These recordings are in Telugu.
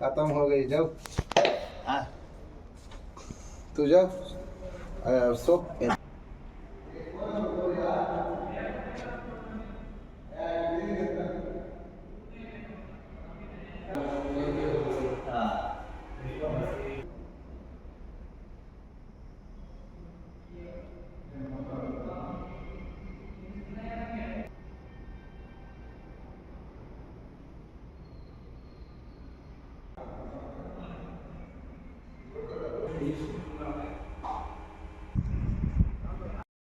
खत्म हो गई जाओ। हाँ। तू जाओ। सो सोप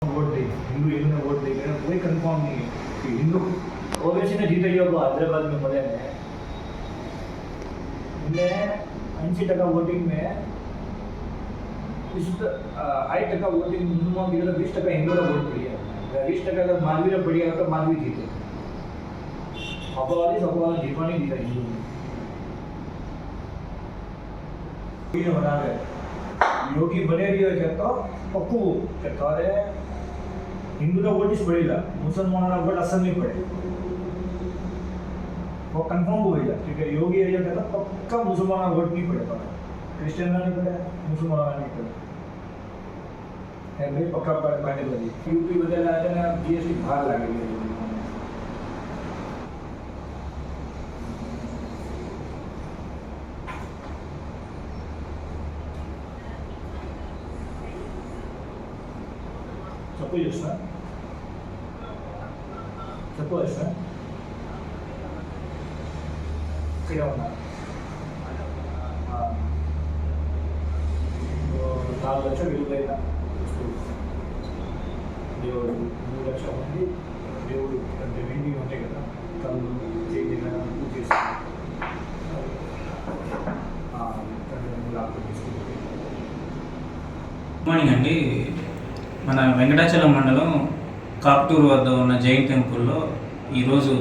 वोट देंगे हिंदू हिंदू में वोट देंगे कोई कंफर्म नहीं है कि हिंदू ओवैसी ने जीते योग हैदराबाद में बने हैं इनमें ऐंशी टका वोटिंग में इस टका वोटिंग मुसलमान की बीस टका हिंदू का वोट पड़ी है बीस टका अगर मालवी का पड़ी है तो मालवी जीते अपवादी अपवाद जीतवा नहीं दिया हिंदू ने बना रहे રોટી બને રહ્યો છે તો પક્કું કે તારે હિન્દુના વોટ જ પડેલા મુસલમાનોના વોટ અસર નહીં પડે वो कंफर्म हो गया ठीक है योगी एरिया कहता, पक्का मुसलमान वोट नहीं पड़े पाए क्रिश्चियन नहीं पड़े, मुसलमान नहीं पड़े। पक्का यूपी తప్పు చేస్తా. తప్పు చేస్తా. ఇక్కడే ఉన్నా. నాలుగు లక్షలు విలువైన దేవుడు మూడు లక్షల మంది దేవుడు అంటే వెండి ఉంటాయి కదా తను చేయి పూజ చేసి గుడ్ మార్నింగ్ అండి. మన వెంకటాచలం మండలం కాప్టూరు వద్ద ఉన్న జైన్ టెంపుల్లో ఈరోజు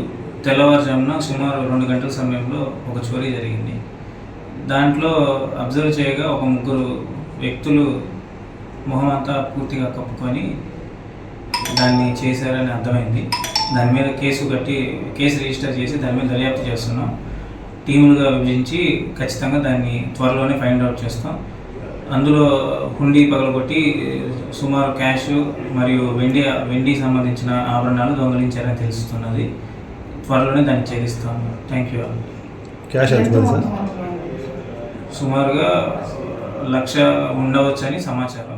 తెల్లవారుజామున సుమారు రెండు గంటల సమయంలో ఒక చోరీ జరిగింది. దాంట్లో అబ్జర్వ్ చేయగా ఒక ముగ్గురు వ్యక్తులు మొహం అంతా పూర్తిగా కప్పుకొని దాన్ని చేశారని అర్థమైంది. దాని మీద కేసు కట్టి కేసు రిజిస్టర్ చేసి దాని మీద దర్యాప్తు చేస్తున్నాం. టీములుగా విభజించి ఖచ్చితంగా దాన్ని త్వరలోనే ఫైండ్ అవుట్ చేస్తాం. అందులో హుండీ పగలగొట్టి సుమారు క్యాష్ మరియు వెండి వెండి సంబంధించిన ఆభరణాలు దొంగలించారని తెలుస్తున్నది. త్వరలోనే దాన్ని ఛేదిస్తాం థ్యాంక్ యూ క్యాష్ సుమారుగా లక్ష ఉండవచ్చని సమాచారం.